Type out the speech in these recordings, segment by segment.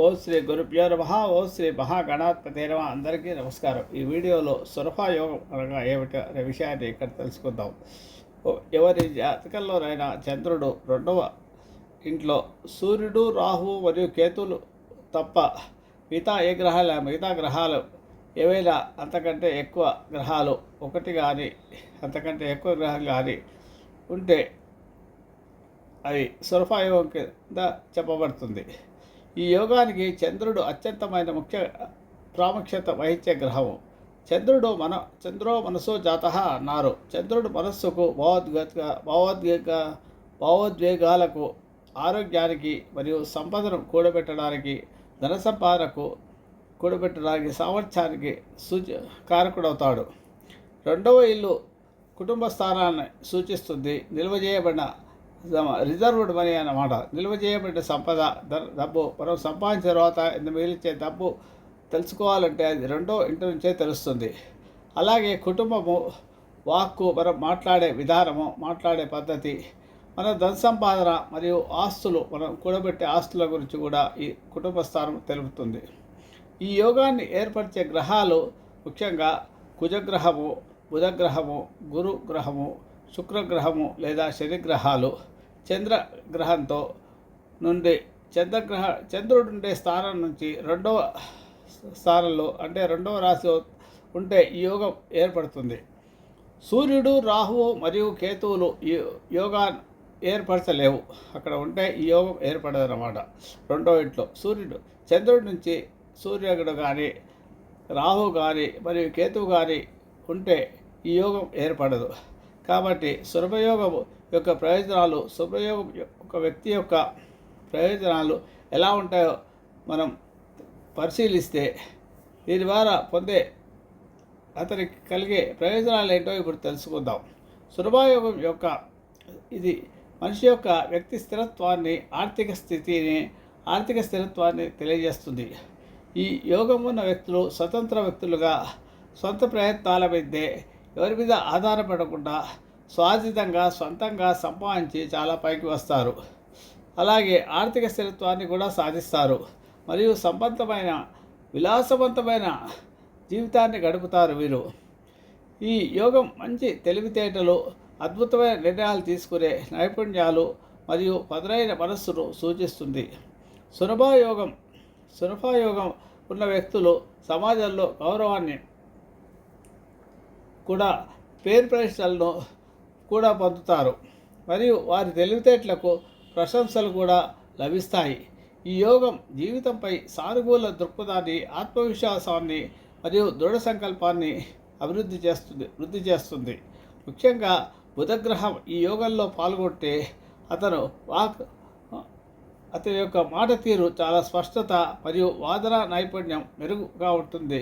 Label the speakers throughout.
Speaker 1: ఓ శ్రీ గురుభ్యో నమ ఓ శ్రీ మహాగణాధిపతి నమ అందరికీ నమస్కారం. ఈ వీడియోలో సురఫా యోగం అనగా ఏమిటో అనే విషయాన్ని ఇక్కడ తెలుసుకుందాం. ఎవరి జాతకంలోనైనా చంద్రుడు రెండవ ఇంట్లో సూర్యుడు రాహువు మరియు కేతులు తప్ప మిగతా ఏ గ్రహాలు మిగతా గ్రహాలు ఏవైనా అంతకంటే ఎక్కువ గ్రహాలు ఒకటి కానీ అంతకంటే ఎక్కువ గ్రహాలు కానీ ఉంటే అది సురఫాయోగం కింద చెప్పబడుతుంది. ఈ యోగానికి చంద్రుడు అత్యంతమైన ముఖ్య ప్రాముఖ్యత వహించే గ్రహము. చంద్రుడు మన చంద్రో మనసో జాత అన్నారు. చంద్రుడు మనస్సుకు భావోద్వేగ భావోద్వేగ భావోద్వేగాలకు ఆరోగ్యానికి మరియు సంపదను కూడబెట్టడానికి ధన సంపాదనకు కూడబెట్టడానికి సామర్థ్యానికి సూచి కారకుడవుతాడు. రెండవ ఇల్లు కుటుంబ స్థానాన్ని సూచిస్తుంది. నిల్వ చేయబడిన రిజర్వ్డ్ మనీ అన్నమాట. నిల్వ చేయబడిన సంపద డబ్బు. మనం సంపాదించిన తర్వాత ఇంత మిగిలిచ్చే డబ్బు తెలుసుకోవాలంటే అది రెండో ఇంటి నుంచే తెలుస్తుంది. అలాగే కుటుంబము వాక్కు మనం మాట్లాడే విధానము మాట్లాడే పద్ధతి మన ధన సంపాదన మరియు ఆస్తులు మనం కూడబెట్టే ఆస్తుల గురించి కూడా ఈ కుటుంబ స్థానం తెలుపుతుంది. ఈ యోగాన్ని ఏర్పరిచే గ్రహాలు ముఖ్యంగా కుజగ్రహము బుధగ్రహము గురు గ్రహము శుక్రగ్రహము లేదా శనిగ్రహాలు చంద్రగ్రహంతో నుండి చంద్రగ్రహ చంద్రుడు ఉండే స్థానం నుంచి రెండవ స్థానంలో అంటే రెండవ రాశి ఉంటే ఈ యోగం ఏర్పడుతుంది. సూర్యుడు రాహువు మరియు కేతువులు ఈ యోగా ఏర్పరచలేవు. అక్కడ ఉంటే ఈ యోగం ఏర్పడదన్నమాట. రెండో ఇంట్లో సూర్యుడు చంద్రుడి నుంచి సూర్యుడు కానీ రాహు కానీ మరియు కేతువు కానీ ఉంటే ఈ యోగం ఏర్పడదు. కాబట్టి శుభయోగం యొక్క ప్రయోజనాలు శుభయోగం ఒక వ్యక్తి యొక్క ప్రయోజనాలు ఎలా ఉంటాయో మనం పరిశీలిస్తే దీని ద్వారా పొందే అతనికి కలిగే ప్రయోజనాలు ఏంటో ఇప్పుడు తెలుసుకుందాం. సురభయోగం యొక్క ఇది మనిషి యొక్క వ్యక్తి స్థిరత్వాన్ని ఆర్థిక స్థితిని ఆర్థిక స్థిరత్వాన్ని తెలియజేస్తుంది. ఈ యోగం ఉన్న వ్యక్తులు స్వతంత్ర వ్యక్తులుగా సొంత ప్రయత్నాల మీదే ఎవరి మీద ఆధారపడకుండా స్వాధీతంగా సొంతంగా సంపాదించి చాలా పైకి వస్తారు. అలాగే ఆర్థిక స్థిరత్వాన్ని కూడా సాధిస్తారు. మరియు సంబంధమైన విలాసవంతమైన జీవితాన్ని గడుపుతారు వీరు. ఈ యోగం మంచి తెలివితేటలు అద్భుతమైన నిర్ణయాలు తీసుకునే నైపుణ్యాలు మరియు పదునైన మనస్సును సూచిస్తుంది. సులభయోగం సులభయోగం ఉన్న వ్యక్తులు సమాజంలో గౌరవాన్ని కూడా పేరు ప్రశ్నలను కూడా పొందుతారు మరియు వారి తెలివితేటలకు ప్రశంసలు కూడా లభిస్తాయి. ఈ యోగం జీవితంపై సానుకూల దృక్పథాన్ని ఆత్మవిశ్వాసాన్ని మరియు దృఢ సంకల్పాన్ని అభివృద్ధి చేస్తుంది వృద్ధి చేస్తుంది. ముఖ్యంగా బుధగ్రహం ఈ యోగంలో పాల్గొంటే అతను వాక్ అతని యొక్క మాట తీరు చాలా స్పష్టత మరియు వాదన నైపుణ్యం మెరుగుగా ఉంటుంది.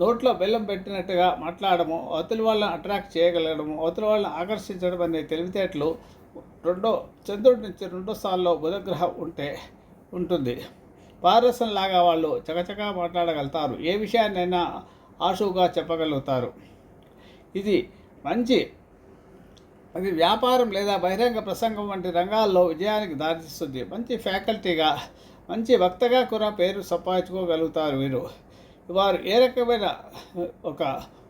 Speaker 1: నోట్లో బెల్లం పెట్టినట్టుగా మాట్లాడము అవతలి వాళ్ళని అట్రాక్ట్ చేయగలగడము అవతలి వాళ్ళని ఆకర్షించడం అనే తెలివితేటలు రెండో చంద్రుడి నుంచి రెండో స్థానంలో బుధగ్రహం ఉంటే ఉంటుంది. పారసంలాగా వాళ్ళు చకచకా మాట్లాడగలుగుతారు ఏ విషయాన్నైనా ఆశువుగా చెప్పగలుగుతారు. ఇది మంచి అది వ్యాపారం లేదా బహిరంగ ప్రసంగం వంటి రంగాల్లో విజయానికి దారితీస్తుంది. మంచి ఫ్యాకల్టీగా మంచి వక్తగా కూడా పేరు సంపాదించుకోగలుగుతారు వీరు. వారు ఏ రకమైన ఒక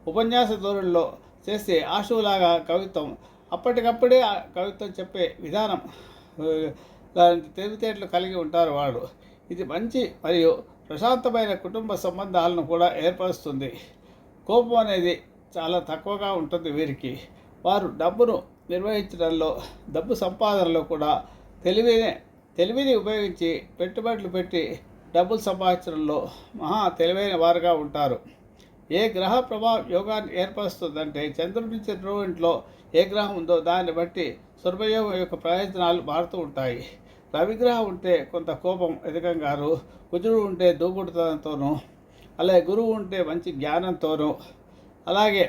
Speaker 1: ఉపన్యాస ధోరణిలో చేస్తే ఆశువులాగా కవిత్వం అప్పటికప్పుడే ఆ కవిత్వం చెప్పే విధానం దాని తెలివితేటలు కలిగి ఉంటారు వాడు ఇది మంచి మరియు ప్రశాంతమైన కుటుంబ సంబంధాలను కూడా ఏర్పరుస్తుంది. కోపం అనేది చాలా తక్కువగా ఉంటుంది వీరికి. వారు డబ్బును నిర్వహించడంలో డబ్బు సంపాదనలో కూడా తెలివినే తెలివిని ఉపయోగించి పెట్టుబడులు పెట్టి డబ్బులు సంపాదించడంలో మహా తెలివైన వారుగా ఉంటారు. ఏ గ్రహ ప్రభావం యోగాన్ని ఏర్పరుస్తుందంటే చంద్రుడి నుంచి ఇంట్లో ఏ గ్రహం ఉందో దాన్ని బట్టి సుర్భయోగం యొక్క ప్రయోజనాలు మారుతూ ఉంటాయి. రవిగ్రహం ఉంటే కొంత కోపం ఎదగంగారు కుజుడు ఉంటే దూకుడుతనంతోనూ అలాగే గురువు ఉంటే మంచి జ్ఞానంతోనూ అలాగే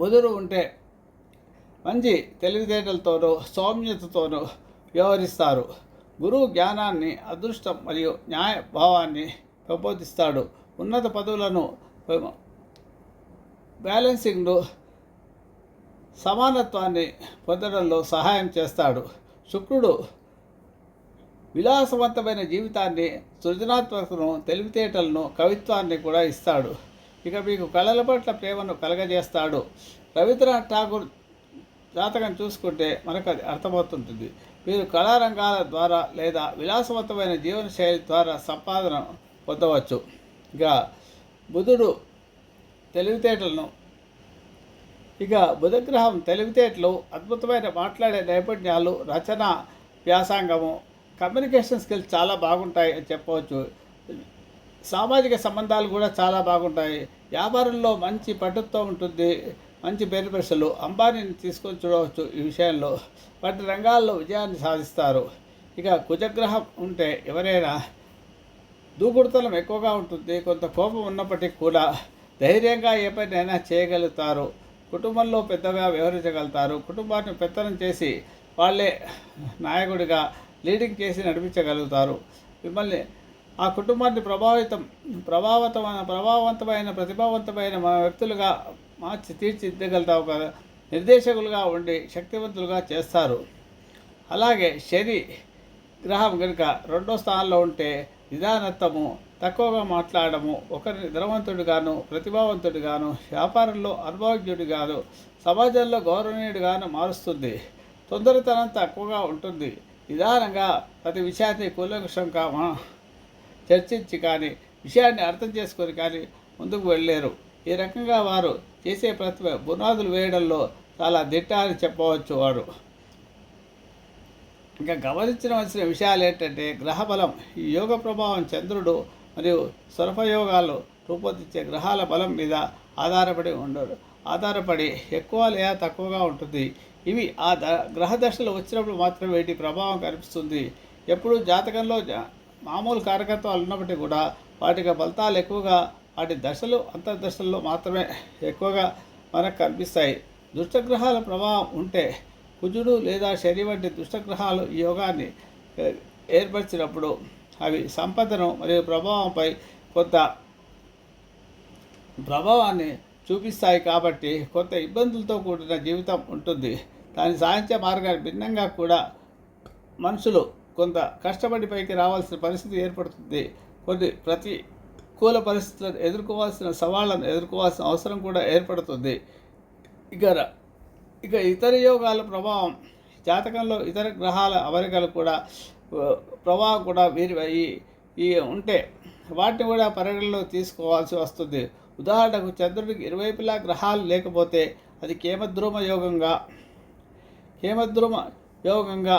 Speaker 1: బుధుడు ఉంటే మంచి తెలివితేటలతోనూ సౌమ్యతతోనూ వ్యవహరిస్తారు. గురువు జ్ఞానాన్ని అదృష్టం మరియు న్యాయ భావాన్ని పెంపొందిస్తాడు. ఉన్నత పదవులను బ్యాలెన్సింగ్ను సమానత్వాన్ని పొందడంలో సహాయం చేస్తాడు. శుక్రుడు విలాసవంతమైన జీవితాన్ని సృజనాత్మకతను తెలివితేటలను కవిత్వాన్ని కూడా ఇస్తాడు. ఇక మీకు కళల పట్ల ప్రేమను కలగజేస్తాడు. రవీంద్రనాథ్ ఠాగూర్ జాతకం చూసుకుంటే మనకు అది అర్థమవుతుంటుంది. మీరు కళారంగాల ద్వారా లేదా విలాసవంతమైన జీవనశైలి ద్వారా సంపాదన పొందవచ్చు. ఇక బుధుడు తెలివితేటలను ఇక బుధగ్రహం తెలివితేటలు అద్భుతమైన మాట్లాడే నైపుణ్యాలు రచన వ్యాసంగము కమ్యూనికేషన్ స్కిల్స్ చాలా బాగుంటాయి అని చెప్పవచ్చు. సామాజిక సంబంధాలు కూడా చాలా బాగుంటాయి. వ్యాపారంలో మంచి పట్టుతో ఉంటుంది. మంచి పేరు ప్రశ్నలు. అంబానీని తీసుకొని చూడవచ్చు ఈ విషయంలో. వాటి రంగాల్లో విజయాన్ని సాధిస్తారు. ఇక కుజగ్రహం ఉంటే ఎవరైనా దూకుడుతనం ఎక్కువగా ఉంటుంది. కొంత కోపం ఉన్నప్పటికీ కూడా ధైర్యంగా ఏ పనైనా చేయగలుగుతారు. కుటుంబంలో పెద్దగా వ్యవహరించగలుగుతారు. కుటుంబాన్ని పెత్తనం చేసి వాళ్ళే నాయకుడిగా లీడింగ్ చేసి నడిపించగలుగుతారు. మిమ్మల్ని ఆ కుటుంబాన్ని ప్రభావితం ప్రభావితమైన ప్రభావవంతమైన ప్రతిభావంతమైన వ్యక్తులుగా మార్చి తీర్చిదిద్దగలుగుతావు కదా నిర్దేశకులుగా ఉండి శక్తివంతులుగా చేస్తారు. అలాగే శని గ్రహం కనుక రెండో స్థానంలో ఉంటే నిదానత్వము తక్కువగా మాట్లాడము ఒకరిని ధనవంతుడిగాను ప్రతిభావంతుడిగాను వ్యాపారంలో అనుభవజ్ఞుడిగాను సమాజంలో గౌరవనీయుడిగాను మారుస్తుంది. తొందరతనం తక్కువగా ఉంటుంది. నిదానంగా ప్రతి విషయాన్ని కూలంకషంగా చర్చించి కానీ విషయాన్ని అర్థం చేసుకొని కానీ ముందుకు వెళ్ళలేరు. ఈ రకంగా వారు చేసే ప్రతి బునాదులు వేయడంలో చాలా దిట్ట అని చెప్పవచ్చు వారు. ఇంకా గమనించవలసిన విషయాలు ఏంటంటే గ్రహబలం ఈ యోగ ప్రభావం చంద్రుడు మరియు స్వరపయోగాలు రూపొందించే గ్రహాల బలం మీద ఆధారపడి ఉండరు. ఆధారపడి ఎక్కువ లేదా తక్కువగా ఉంటుంది. ఇవి ఆ ద గ్రహ దశలు వచ్చినప్పుడు మాత్రమే వీటి ప్రభావం కనిపిస్తుంది. ఎప్పుడు జాతకంలో జా- మామూలు కారకత్వాలు ఉన్నప్పటికీ కూడా వాటికి ఫలితాలు ఎక్కువగా వాటి దశలు అంతర్దశల్లో మాత్రమే ఎక్కువగా మనకు కనిపిస్తాయి. దుష్టగ్రహాల ప్రభావం ఉంటే కుజుడు లేదా శని వంటి దుష్టగ్రహాలు ఈ యోగాన్ని ఏర్పరిచినప్పుడు అవి సంపదను మరియు ప్రభావంపై కొంత ప్రభావాన్ని చూపిస్తాయి కాబట్టి కొంత ఇబ్బందులతో కూడిన జీవితం ఉంటుంది. దాని సాధించే మార్గాన్ని భిన్నంగా కూడా మనుషులు కొంత కష్టపడి పైకి రావాల్సిన పరిస్థితి ఏర్పడుతుంది. కొన్ని ప్రతికూల పరిస్థితులను ఎదుర్కోవాల్సిన సవాళ్ళను ఎదుర్కోవాల్సిన అవసరం కూడా ఏర్పడుతుంది. ఇక ఇక ఇతర యోగాల ప్రభావం జాతకంలో ఇతర గ్రహాల అమరికలు కూడా ప్రభావం కూడా వీరి ఈ ఈ ఉంటే వాటిని కూడా పరిగణలో తీసుకోవాల్సి వస్తుంది. ఉదాహరణకు చంద్రుడికి ఇరువైపులా గ్రహాలు లేకపోతే అది కేమద్రోమ యోగంగా కేమద్రోమ యోగంగా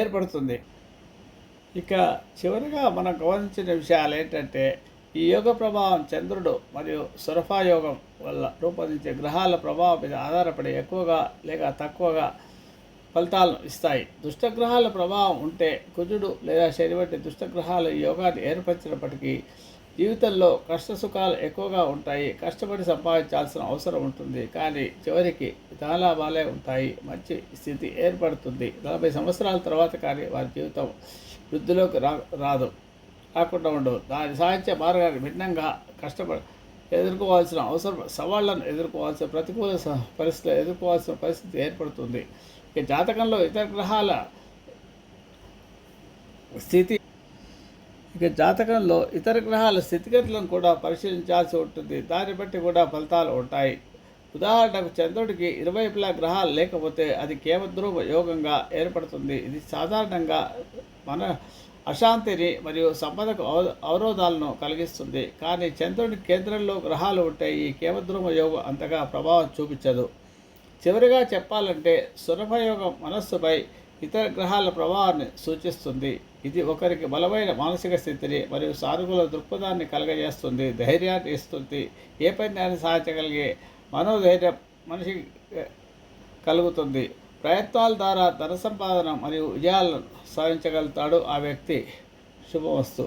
Speaker 1: ఏర్పడుతుంది. ఇక చివరిగా మనం గమనించిన విషయాలు ఏంటంటే ఈ యోగ ప్రభావం చంద్రుడు మరియు సురఫా యోగం వల్ల రూపొందించే గ్రహాల ప్రభావం మీద ఆధారపడి ఎక్కువగా లేక తక్కువగా ఫలితాలను ఇస్తాయి. దుష్టగ్రహాల ప్రభావం ఉంటే కుజుడు లేదా శని వంటి దుష్టగ్రహాలు ఈ యోగాన్ని ఏర్పరిచినప్పటికీ జీవితంలో కష్ట సుఖాలు ఎక్కువగా ఉంటాయి. కష్టపడి సంపాదించాల్సిన అవసరం ఉంటుంది. కానీ చివరికి ధనలాభాలే ఉంటాయి. మంచి స్థితి ఏర్పడుతుంది. నలభై సంవత్సరాల తర్వాత కానీ వారి జీవితం వృద్ధిలోకి రా రాదు. రాకుండా ఉండవు. దాని సాధించే మార్గాన్ని భిన్నంగా కష్టపడి ఎదుర్కోవాల్సిన అవసరం సవాళ్ళను ఎదుర్కోవాల్సిన ప్రతికూల పరిస్థితులు ఎదుర్కోవాల్సిన పరిస్థితి ఏర్పడుతుంది. ఈ జాతకంలో ఇతర గ్రహాల స్థితి ఇక జాతకంలో ఇతర గ్రహాల స్థితిగతులను కూడా పరిశీలించాల్సి ఉంటుంది. దాన్ని బట్టి కూడా ఫలితాలు ఉంటాయి. ఉదాహరణకు చంద్రుడికి ఇరువైపులా గ్రహాలు లేకపోతే అది కేవద్రూప యోగంగా ఏర్పడుతుంది. ఇది సాధారణంగా మన అశాంతిని మరియు సంపదకు అవ- అవరోధాలను కలిగిస్తుంది. కానీ చంద్రుడి కేంద్రంలో గ్రహాలు ఉంటే ఈ కేవద్రూమ యోగం అంతగా ప్రభావం చూపించదు. చివరిగా చెప్పాలంటే సురభయోగం మనస్సుపై ఇతర గ్రహాల ప్రభావాన్ని సూచిస్తుంది. ఇది ఒకరికి బలమైన మానసిక స్థితిని మరియు సానుకూల దృక్పథాన్ని కలగజేస్తుంది ధైర్యాన్ని ఇస్తుంది. ఏ పని సాధించగలిగే మనోధైర్యం మనిషి కలుగుతుంది. ప్రయత్నాల ద్వారా ధన సంపాదన మరియు విజయాలను సాధించగలుగుతాడు ఆ వ్యక్తి. శుభవస్తు